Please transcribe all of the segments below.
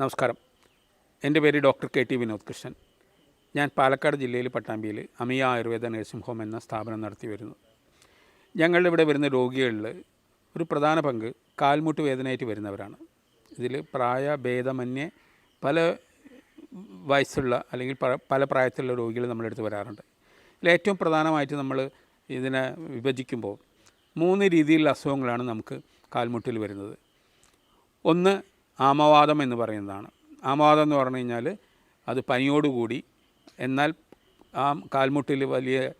നമസ്കാരം. എന്റെ പേര് doctor K T Vinod Krishnan. ഞാൻ പാലക്കാട് ജില്ലയിൽ പട്ടാമ്പിയിൽ അമിയ ആയുർവേദ നഴ്സിംഗ് ഹോം എന്ന സ്ഥാപനം നടത്തി വരുന്നു. ഞങ്ങളുടെ ഇവിടെ വരുന്ന രോഗികളിൽ ഒരു പ്രധാന പങ്ക് കാൽമുട്ട് വേദനയായിട്ട് വരുന്നവരാണ്. ഇതിൽ പ്രായ പ്രായഭേദമന്യേ പല വയസ്സുള്ള അല്ലെങ്കിൽ പല പ്രായത്തിലുള്ള രോഗികൾ നമ്മളെടുത്ത് വരാറുണ്ട്. ഇതിൽ ഏറ്റവും പ്രധാനമായിട്ട് നമ്മൾ ഇതിനെ വിഭജിക്കുമ്പോൾ മൂന്ന് രീതിയിലുള്ള അസുഖങ്ങളാണ് നമുക്ക് കാൽമുട്ടിൽ വരുന്നത്. ഒന്ന് ആമവാദം എന്ന് പറയുന്നതാണ്. ആമവാദം എന്ന് പറഞ്ഞു കഴിഞ്ഞാൽ അത് പനിയോടുകൂടി എന്നാൽ ആ കാൽമുട്ടിൽ വലിയ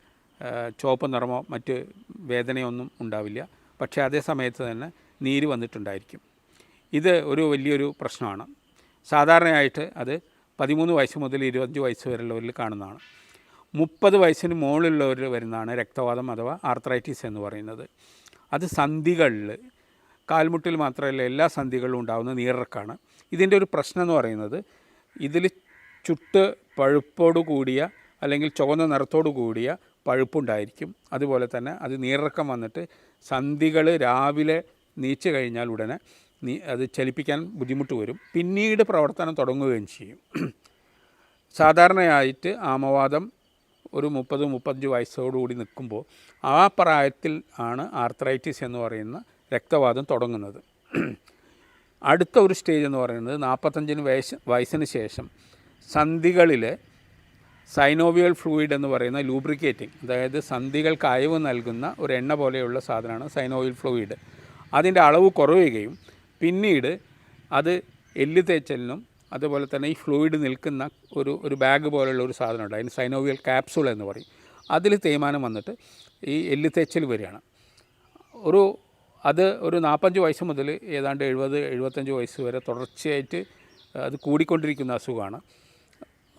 ചുവപ്പ് നിറമോ മറ്റ് വേദനയൊന്നും ഉണ്ടാവില്ല. പക്ഷേ അതേ സമയത്ത് തന്നെ നീര് വന്നിട്ടുണ്ടായിരിക്കും. ഇത് ഒരു വലിയൊരു പ്രശ്നമാണ്. സാധാരണയായിട്ട് അത് പതിമൂന്ന് വയസ്സ് മുതൽ ഇരുപത്തഞ്ച് വയസ്സ് വരെയുള്ളവരിൽ കാണുന്നതാണ്. മുപ്പത് വയസ്സിന് മുകളിലുള്ളവരിൽ വരുന്നതാണ് രക്തവാദം അഥവാ ആർത്രൈറ്റിസ് എന്ന് പറയുന്നത്. അത് സന്ധികളിൽ കാൽമുട്ടിൽ മാത്രമല്ല എല്ലാ സന്ധികളിലും ഉണ്ടാകുന്ന നീറിറക്കാണ് ഇതിന്റെ ഒരു പ്രശ്നം എന്ന് പറയുന്നത് ഇതിൽ ചുട്ട് പഴുപ്പോടു കൂടിയ അല്ലെങ്കിൽ ചുവന്ന നിറത്തോടു കൂടിയ പഴുപ്പുണ്ടായിരിക്കും. അതുപോലെ തന്നെ അത് നീറിറക്കം വന്നിട്ട് സന്ധികൾ രാവിലെ നീച്ചു കഴിഞ്ഞാൽ ഉടനെ നീ അത് ചലിപ്പിക്കാൻ ബുദ്ധിമുട്ട് വരും. പിന്നീട് പ്രവർത്തനം തുടങ്ങുകയും ചെയ്യും. സാധാരണയായിട്ട് ആമവാദം ഒരു മുപ്പത് മുപ്പത്തഞ്ച് വയസ്സോടുകൂടി നിൽക്കുമ്പോൾ ആ പ്രായത്തിൽ ആണ് ആർത്രൈറ്റിസ് എന്ന് പറയുന്ന രക്തവാദം തുടങ്ങുന്നത്. അടുത്ത ഒരു സ്റ്റേജ് എന്ന് പറയുന്നത് നാൽപ്പത്തഞ്ചിന് വയസ്സ് വയസ്സിന് ശേഷം സന്ധികളിൽ സൈനോവിയൽ ഫ്ലൂയിഡ് എന്ന് പറയുന്ന ലൂബ്രിക്കേറ്റിംഗ് അതായത് സന്ധികൾക്ക് അയവ് നൽകുന്ന ഒരു എണ്ണ പോലെയുള്ള സാധനമാണ് സൈനോവിയൽ ഫ്ലൂയിഡ് അതിന്റെ അളവ് കുറയുകയും പിന്നീട് അത് എല്ല് തേച്ചലിനും അതുപോലെ തന്നെ ഈ ഫ്ലൂയിഡ് നിൽക്കുന്ന ഒരു ഒരു ബാഗ് പോലെയുള്ള ഒരു സാധനമുണ്ട് അതിന് സൈനോവിയൽ ക്യാപ്സൂൾ എന്ന് പറയും. അതിൽ തേയ്മാനം വന്നിട്ട് ഈ എല്ല് തേച്ചൽ വരികയാണ്. ഒരു അത് ഒരു നാൽപ്പഞ്ച് വയസ്സ് മുതൽ ഏതാണ്ട് എഴുപത് എഴുപത്തഞ്ച് വയസ്സ് വരെ തുടർച്ചയായിട്ട് അത് കൂടിക്കൊണ്ടിരിക്കുന്ന അസുഖമാണ്.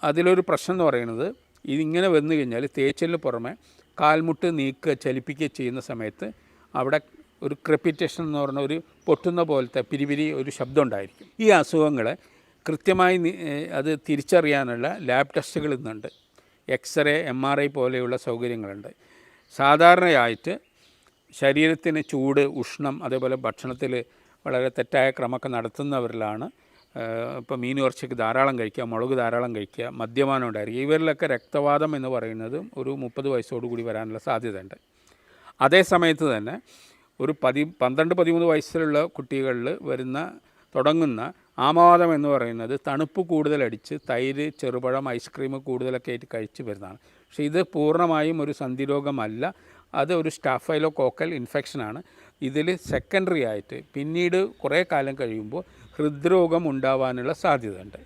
അതിലൊരു പ്രശ്നം എന്ന് പറയുന്നത് ഇതിങ്ങനെ വന്നു കഴിഞ്ഞാൽ തേച്ചലിന് പുറമെ കാൽമുട്ട് നീക്കുക ചലിപ്പിക്കുക ചെയ്യുന്ന സമയത്ത് അവിടെ ഒരു ക്രെപ്പിറ്റേഷൻ എന്ന് പറഞ്ഞ ഒരു പൊട്ടുന്ന പോലത്തെ പിരിപിരി ഒരു ശബ്ദം ഉണ്ടായിരിക്കും. ഈ അസുഖങ്ങളെ കൃത്യമായി അത് തിരിച്ചറിയാനുള്ള ലാബ് ടെസ്റ്റുകൾ ഇന്നുണ്ട്. എക്സ്റേ എം ആർ ഐ പോലെയുള്ള സൗകര്യങ്ങളുണ്ട്. സാധാരണയായിട്ട് ശരീരത്തിന് ചൂട് ഉഷ്ണം അതേപോലെ ഭക്ഷണത്തിൽ വളരെ തെറ്റായ ക്രമമൊക്കെ നടത്തുന്നവരിലാണ്. ഇപ്പോൾ മീൻ ഇറച്ചിക്ക് ധാരാളം കഴിക്കുക മുളക് ധാരാളം കഴിക്കുക മദ്യപാനം ഉണ്ടായിരിക്കുക. ഇവരിലൊക്കെ രക്തവാദം എന്ന് പറയുന്നത് ഒരു മുപ്പത് വയസ്സോടുകൂടി വരാനുള്ള സാധ്യതയുണ്ട്. അതേ സമയത്ത് തന്നെ ഒരു പതി പന്ത്രണ്ട് പതിമൂന്ന് വയസ്സിലുള്ള കുട്ടികളിൽ വരുന്ന തുടങ്ങുന്ന ആമവാദം എന്ന് പറയുന്നത് തണുപ്പ് കൂടുതലടിച്ച് തൈര് ചെറുപഴം ഐസ്ക്രീം കൂടുതലൊക്കെ ആയിട്ട് കഴിച്ച് വരുന്നതാണ്. പക്ഷേ ഇത് പൂർണമായും ഒരു സന്ധിരോഗമല്ല. അത് ഒരു സ്റ്റാഫൈലോ കോക്കൽ ഇൻഫെക്ഷനാണ്. ഇതിൽ സെക്കൻഡറി ആയിട്ട് പിന്നീട് കുറേ കാലം കഴിയുമ്പോൾ ഹൃദ്രോഗം ഉണ്ടാവാനുള്ള സാധ്യതയുണ്ട്.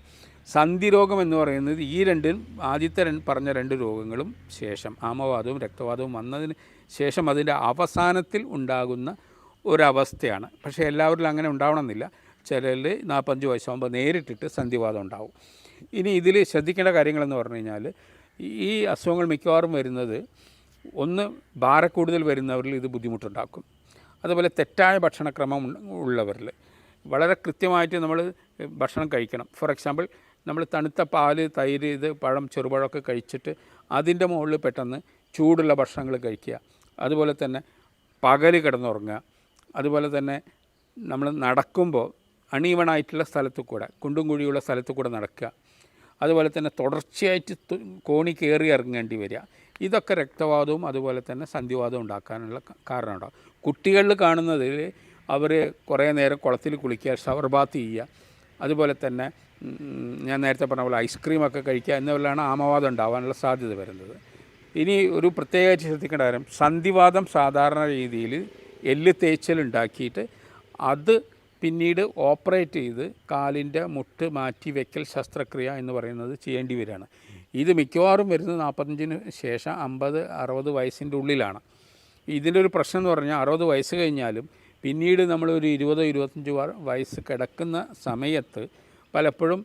സന്ധിരോഗം എന്ന് പറയുന്നത് ഈ രണ്ടും ആദ്യത്തെ രണ്ട് പറഞ്ഞ രണ്ട് രോഗങ്ങളും ശേഷം ആമവാദവും രക്തവാദവും വന്നതിന് ശേഷം അതിന്റെ അവസാനത്തിൽ ഉണ്ടാകുന്ന ഒരവസ്ഥയാണ്. പക്ഷേ എല്ലാവരിലും അങ്ങനെ ഉണ്ടാവണമെന്നില്ല. ചിലരിൽ നാൽപ്പഞ്ച് വയസ്സാകുമ്പോൾ നേരിട്ടിട്ട് സന്ധിവാദം ഉണ്ടാവും. ഇനി ഇതിൽ ശ്രദ്ധിക്കേണ്ട കാര്യങ്ങളെന്ന് പറഞ്ഞു കഴിഞ്ഞാൽ ഈ അസുഖങ്ങൾ മിക്കവാറും വരുന്നത് ഒന്ന് ഭാരക്കൂടുതൽ വരുന്നവരിൽ ഇത് ബുദ്ധിമുട്ടുണ്ടാക്കും. അതുപോലെ തെറ്റായ ഭക്ഷണക്രമം ഉള്ള- ഉള്ളവരിൽ. വളരെ കൃത്യമായിട്ട് നമ്മൾ ഭക്ഷണം കഴിക്കണം. ഫോർ എക്സാമ്പിൾ നമ്മൾ തണുത്ത പാൽ തൈര് ഇത് പഴം ചെറുപഴമൊക്കെ കഴിച്ചിട്ട് അതിന്റെ മുകളിൽ പെട്ടെന്ന് ചൂടുള്ള ഭക്ഷണങ്ങൾ കഴിക്കുക. അതുപോലെ തന്നെ പകൽ കിടന്നുറങ്ങുക. അതുപോലെ തന്നെ നമ്മൾ നടക്കുമ്പോൾ അണീവണായിട്ടുള്ള സ്ഥലത്ത് കൂടെ കുണ്ടും കുഴിയുള്ള സ്ഥലത്ത് കൂടെ നടക്കുക. അതുപോലെ തന്നെ തുടർച്ചയായിട്ട് കോണി കയറി ഇറങ്ങേണ്ടി വരിക. ഇതൊക്കെ രക്തവാദവും അതുപോലെ തന്നെ സന്ധിവാദവും ഉണ്ടാക്കാനുള്ള കാരണമുണ്ടാകും കുട്ടികളിൽ കാണുന്നതിൽ അവർ കുറേ നേരം കുളത്തിൽ കുളിക്കുക ഷവർബാത്ത് ചെയ്യുക. അതുപോലെ തന്നെ ഞാൻ നേരത്തെ പറഞ്ഞ പോലെ ഐസ്ക്രീമൊക്കെ കഴിക്കുക എന്നിവരിലാണ് ആമവാദം ഉണ്ടാവാനുള്ള സാധ്യത വരുന്നത്. ഇനി ഒരു പ്രത്യേകമായിട്ട് ശ്രദ്ധിക്കേണ്ട കാര്യം സന്ധിവാദം സാധാരണ രീതിയിൽ എല്ല് തേച്ചൽ ഉണ്ടാക്കിയിട്ട് അത് പിന്നീട് ഓപ്പറേറ്റ് ചെയ്ത് കാലിന്റെ മുട്ട് മാറ്റി വെക്കൽ ശസ്ത്രക്രിയ എന്ന് പറയുന്നത് ചെയ്യേണ്ടി വരികയാണ്. ഇത് മിക്കവാറും വരുന്നത് നാൽപ്പത്തഞ്ചിന് ശേഷം അമ്പത് അറുപത് വയസ്സിന്റെ ഉള്ളിലാണ്. ഇതിന്റെ ഒരു പ്രശ്നം എന്ന് പറഞ്ഞാൽ അറുപത് വയസ്സ് കഴിഞ്ഞാലും പിന്നീട് നമ്മളൊരു ഇരുപതോ ഇരുപത്തഞ്ച് വയസ്സ് കിടക്കുന്ന സമയത്ത് പലപ്പോഴും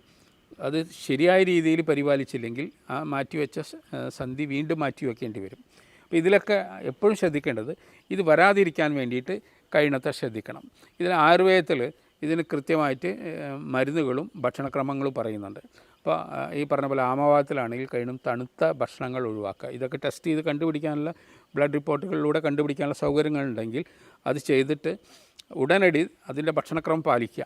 അത് ശരിയായ രീതിയിൽ പരിപാലിച്ചില്ലെങ്കിൽ ആ മാറ്റിവെച്ച സന്ധി വീണ്ടും മാറ്റി വെക്കേണ്ടി വരും. അപ്പോൾ ഇതിലൊക്കെ എപ്പോഴും ശ്രദ്ധിക്കേണ്ടത് ഇത് വരാതിരിക്കാൻ വേണ്ടിയിട്ട് കഴിയണത്തെ ശ്രദ്ധിക്കണം. ഇതിൽ ആയുർവേദത്തിൽ ഇതിന് കൃത്യമായിട്ട് മരുന്നുകളും ഭക്ഷണക്രമങ്ങളും പറയുന്നുണ്ട്. അപ്പോൾ ഈ പറഞ്ഞ പോലെ ആമവാദത്തിലാണെങ്കിൽ കഴിയും തണുത്ത ഭക്ഷണങ്ങൾ ഒഴിവാക്കുക. ഇതൊക്കെ ടെസ്റ്റ് ചെയ്ത് കണ്ടുപിടിക്കാനുള്ള ബ്ലഡ് റിപ്പോർട്ടുകളിലൂടെ കണ്ടുപിടിക്കാനുള്ള സൗകര്യങ്ങളുണ്ടെങ്കിൽ അത് ചെയ്തിട്ട് ഉടനടി അതിന്റെ ഭക്ഷണക്രമം പാലിക്കുക.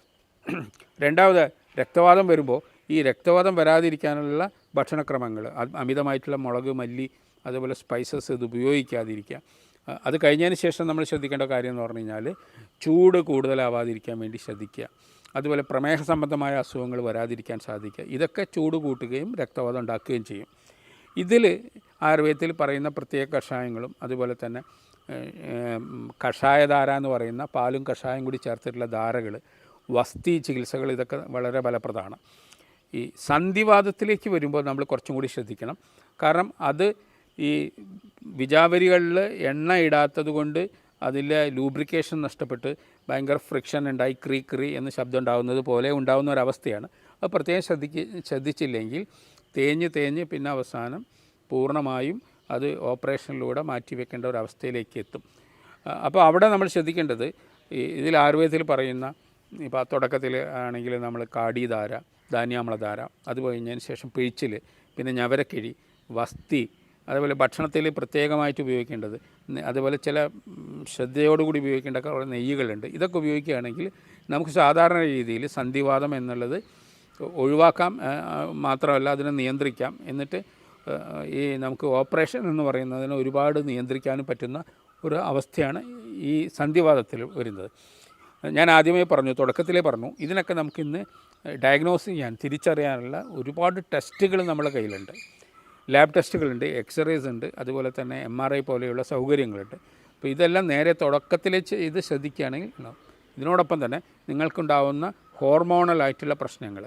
രണ്ടാമത് രക്തവാദം വരുമ്പോൾ ഈ രക്തവാദം വരാതിരിക്കാനുള്ള ഭക്ഷണക്രമങ്ങൾ അമിതമായിട്ടുള്ള മുളക് മല്ലി അതുപോലെ സ്പൈസസ് ഇത് ഉപയോഗിക്കാതിരിക്കുക. അത് കഴിഞ്ഞതിന് ശേഷം നമ്മൾ ശ്രദ്ധിക്കേണ്ട കാര്യം എന്ന് പറഞ്ഞു കഴിഞ്ഞാൽ ചൂട് കൂടുതലാവാതിരിക്കാൻ വേണ്ടി ശ്രദ്ധിക്കുക. അതുപോലെ പ്രമേഹ സംബന്ധമായ അസുഖങ്ങൾ വരാതിരിക്കാൻ സാധിക്കുക. ഇതൊക്കെ ചൂട് കൂട്ടുകയും രക്തവാദം ഉണ്ടാക്കുകയും ചെയ്യും. ഇതിൽ ആയുർവേദത്തിൽ പറയുന്ന പ്രത്യേക കഷായങ്ങളും അതുപോലെ തന്നെ കഷായധാര എന്ന് പറയുന്ന പാലും കഷായം കൂടി ചേർത്തിട്ടുള്ള ധാരകൾ വസ്തി ചികിത്സകൾ ഇതൊക്കെ വളരെ ഫലപ്രദമാണ്. ഈ സന്ധിവാദത്തിലേക്ക് വരുമ്പോൾ നമ്മൾ കുറച്ചും കൂടി ശ്രദ്ധിക്കണം. കാരണം അത് ഈ വിജാവരികളിൽ എണ്ണ ഇടാത്തത് കൊണ്ട് അതിലെ ലൂബ്രിക്കേഷൻ നഷ്ടപ്പെട്ട് ഭയങ്കര ഫ്രിക്ഷൻ ഉണ്ടായി ക്രീ ക്രീ എന്ന് ശബ്ദം ഉണ്ടാകുന്നത് പോലെ ഉണ്ടാകുന്ന ഒരവസ്ഥയാണ്. അത് പ്രത്യേകം ശ്രദ്ധിക്ക് ശ്രദ്ധിച്ചില്ലെങ്കിൽ തേഞ്ഞ് തേഞ്ഞ് പിന്നെ അവസാനം പൂർണമായും അത് ഓപ്പറേഷനിലൂടെ മാറ്റിവെക്കേണ്ട ഒരു അവസ്ഥയിലേക്ക് എത്തും അപ്പോൾ അവിടെ നമ്മൾ ശ്രദ്ധിക്കേണ്ടത് ഇതിൽ ആയുർവേദത്തിൽ പറയുന്ന ഇപ്പോൾ തുടക്കത്തിൽ ആണെങ്കിൽ നമ്മൾ കാടിധാര ധാന്യാമ്ലധാര അത് കഴിഞ്ഞതിന് ശേഷം പിഴിച്ചിൽ പിന്നെ ഞവരക്കിഴി വസ്തി അതുപോലെ ഭക്ഷണത്തിൽ പ്രത്യേകമായിട്ട് ഉപയോഗിക്കേണ്ടത് അതുപോലെ ചില ശ്രദ്ധയോടുകൂടി ഉപയോഗിക്കേണ്ട കുറേ നെയ്യുകളുണ്ട്. ഇതൊക്കെ ഉപയോഗിക്കുകയാണെങ്കിൽ നമുക്ക് സാധാരണ രീതിയിൽ സന്ധിവാദം എന്നുള്ളത് ഒഴിവാക്കാം മാത്രമല്ല അതിനെ നിയന്ത്രിക്കാം. എന്നിട്ട് ഈ നമുക്ക് ഓപ്പറേഷൻ എന്ന് പറയുന്നതിന് ഒരുപാട് നിയന്ത്രിക്കാനും പറ്റുന്ന ഒരു അവസ്ഥയാണ് ഈ സന്ധിവാദത്തിൽ വരുന്നത്. ഞാൻ ആദ്യമേ പറഞ്ഞു തുടക്കത്തിലേ പറഞ്ഞു ഇതിനൊക്കെ നമുക്കിന്ന് ഡയഗ്നോസ് ചെയ്യാൻ തിരിച്ചറിയാനുള്ള ഒരുപാട് ടെസ്റ്റുകൾ നമ്മുടെ കയ്യിലുണ്ട്. ലാബ് ടെസ്റ്റുകളുണ്ട് എക്സ്റേസ് ഉണ്ട് അതുപോലെ തന്നെ എം ആർ ഐ പോലെയുള്ള സൗകര്യങ്ങളുണ്ട്. അപ്പോൾ ഇതെല്ലാം നേരെ തുടക്കത്തിൽ ഇത് ശ്രദ്ധിക്കുകയാണെങ്കിൽ. ഇതിനോടൊപ്പം തന്നെ നിങ്ങൾക്കുണ്ടാവുന്ന ഹോർമോണലായിട്ടുള്ള പ്രശ്നങ്ങൾ.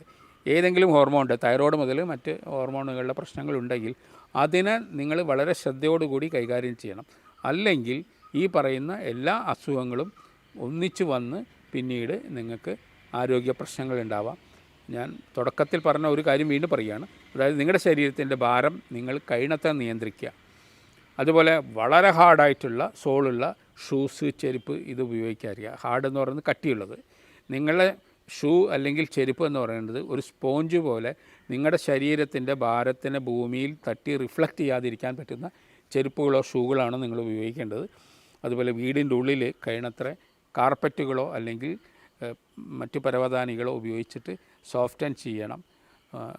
ഏതെങ്കിലും ഹോർമോൺ ഉണ്ട് തൈറോയ്ഡ് മുതൽ മറ്റ് ഹോർമോണുകളുടെ പ്രശ്നങ്ങളുണ്ടെങ്കിൽ അതിനെ നിങ്ങൾ വളരെ ശ്രദ്ധയോടുകൂടി കൈകാര്യം ചെയ്യണം. അല്ലെങ്കിൽ ഈ പറയുന്ന എല്ലാ അസുഖങ്ങളും ഒന്നിച്ചു വന്ന് പിന്നീട് നിങ്ങൾക്ക് ആരോഗ്യ പ്രശ്നങ്ങൾ ഉണ്ടാവാം. ഞാൻ തുടക്കത്തിൽ പറഞ്ഞ ഒരു കാര്യം വീണ്ടും പറയുകയാണ്. അതായത് നിങ്ങളുടെ ശരീരത്തിന്റെ ഭാരം നിങ്ങൾ കഴിയണത്തെ നിയന്ത്രിക്കുക. അതുപോലെ വളരെ ഹാർഡായിട്ടുള്ള സോളുള്ള ഷൂസ് ചെരുപ്പ് ഇത് ഉപയോഗിക്കാറില്ല ഹാർഡ് എന്ന് പറയുന്നത് കട്ടിയുള്ളത്. നിങ്ങളെ ഷൂ അല്ലെങ്കിൽ ചെരുപ്പ് എന്ന് പറയുന്നത് ഒരു സ്പോഞ്ച് പോലെ നിങ്ങളുടെ ശരീരത്തിന്റെ ഭാരത്തിനെ ഭൂമിയിൽ തട്ടി റിഫ്ലക്റ്റ് ചെയ്യാതിരിക്കാൻ പറ്റുന്ന ചെരുപ്പുകളോ ഷൂകളാണ് നിങ്ങൾ ഉപയോഗിക്കേണ്ടത്. അതുപോലെ വീടിന്റെ ഉള്ളിൽ കഴിയണത്ര കാർപ്പറ്റുകളോ അല്ലെങ്കിൽ മറ്റു പരവതാനികളോ ഉപയോഗിച്ചിട്ട് സോഫ്റ്റൻ ചെയ്യണം.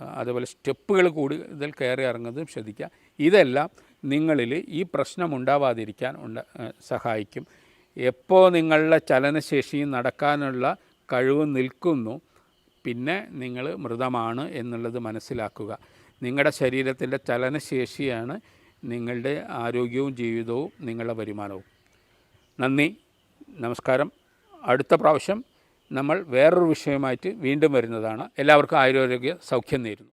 അതേപോലെ സ്റ്റെപ്പുകൾ കൂടുതൽ കയറി ഇറങ്ങുന്നതും ശ്രദ്ധിക്കുക. ഇതെല്ലാം നിങ്ങളിൽ ഈ പ്രശ്നം ഉണ്ടാവാതിരിക്കാൻ ഉണ്ട സഹായിക്കും. എപ്പോൾ നിങ്ങളുടെ ചലനശേഷിയും നടക്കാനുള്ള കഴിവ് നിൽക്കുന്നു പിന്നെ നിങ്ങൾ മൃതമാണ് എന്നുള്ളത് മനസ്സിലാക്കുക. നിങ്ങളുടെ ശരീരത്തിന്റെ ചലനശേഷിയാണ് നിങ്ങളുടെ ആരോഗ്യവും ജീവിതവും നിങ്ങളുടെ വരുമാനവും. നന്ദി. നമസ്കാരം. അടുത്ത പ്രാവശ്യം നമ്മൾ വേറൊരു വിഷയമായിട്ട് വീണ്ടും വരുന്നതാണ്. എല്ലാവർക്കും ആയുരാരോഗ്യ സൗഖ്യം നേരുന്നു.